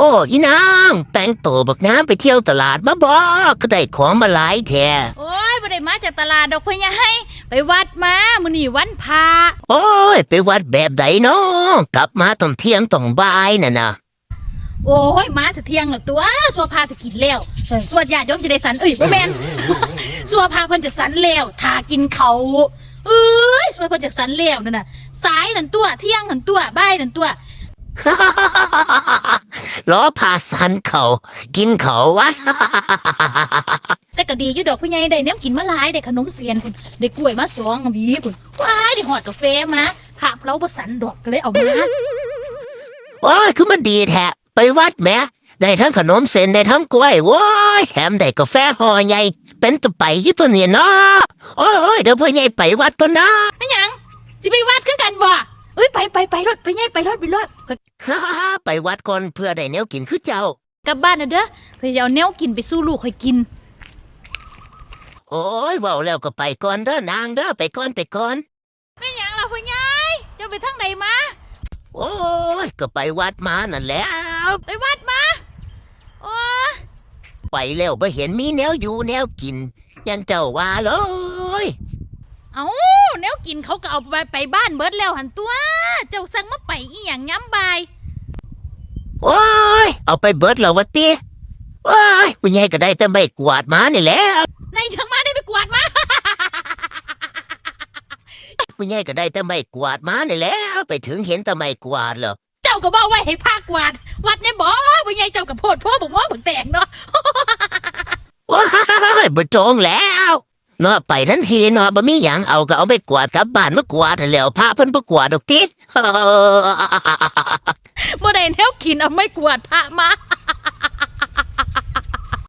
อ้อีนางแต่งตัวบักน้ำไปเที่ยวตลาดมาบอกก็ได้ของมาหลายแท้โอ้ยบ่ได้มาจากตลาดดอกพ่อใหญ่ไปวัดมามื้อนี้วันพระโอ้ย ไปวัดแบบใดเนาะกลับมาตอนเที่ยงต้องบ่ายน่ะนะโอ้ยมาสิเที่ยงแล้วตัวสัวพาสิกินแล้วเออสัวญาติโยมจะได้สันเอ้ยบ่แม่นสัวพาเพิ่นจะสันแล้วทากินเขาวเอ้ยสัวเพิ่นจะสันแล้วนั่นน่ะสายนั่นตัวเที่ยงนั่นตัวบ่ายนั่นตัว ล้อพาสันเขา กินเขาวะ แต่ก็ดีอยู่ดอกพ่อใหญ่ได้แนวกินมาหลายได้ขนมเสียนพุ่นได้กล้วยมาสองหวีพุ่นว้ายได้หอดกาแฟมาพาเราบ่สันดอกก็เลยเอามาโอ้ยคือมันดีแท้ไปวัดแหม่ได้ทั้งขนมเส้นได้ทั้งกล้วยโว้ยแถมได้กาแฟห่อใหญ่ เป็นตัวไปอยี่ตัวเนี่ยเนาะโอ้ยโอ้ยเดี๋ยวพ่อใหญ่ไปวัดตัวนะไม่หยังสิไปวัดคือกันบ่ เอ้ยไปไปไปรถไปใหญ่ไปรถไปรถข้อยฮ่าฮ่าฮ่าไปวัดก่อนเพื่อได้แนวกินคือเจ้ากลับบ้านนะเด้อเพื่อจะเอาแนวกินไปสู้ลูกให้กิน โอ้ยเว่าแล้วก็ไปก่อนเด้อนางเด้อไปก่อนไปก่อนไม่หยังล่ะพ่อใหญ่เจ้าไปทางไหนมาโอ้ยก็ไปวัดมานั่นแหล้ว ไปวัดมาโอ้ยไปแล้วบ่เห็นมีแนวอยู่แนวกิน ยันเจ้าว่าเลย เอาแนวกินเขาก็เอาไปไปบ้านเบิดแล้วหันตัว เจ้าสั่งมาไปอีหยังย้ำบายโอ้ย เอาไปเบิดแล้ววะติโอ้ยผู้ใหญ่ก็ได้แต่ไม่กวาดมานี่แหละในยังมาได้ไปกวาดมาผู้ใหญ่ก็ได้แต่ไม่กวาดมานี่แหล้วไปถึงเห็นแต่ไม่กวาดเหรอเจ้าก็บอกไว้ให้พากวาด วัดในบ่พ่อใหญ่เจ้ากับโพดพ่อบอกว่าบอกแตกเนาะว้ายบ่จงแล้ว เนาะไปทันทีเนาะบ่มีหยังเอาก็เอาไปกวาดกลับบ้านมากวาดแล้วพระเพิ่นบ่กวาดดอกติบ่ได้แนวกินเอาไม่กวาดพระมา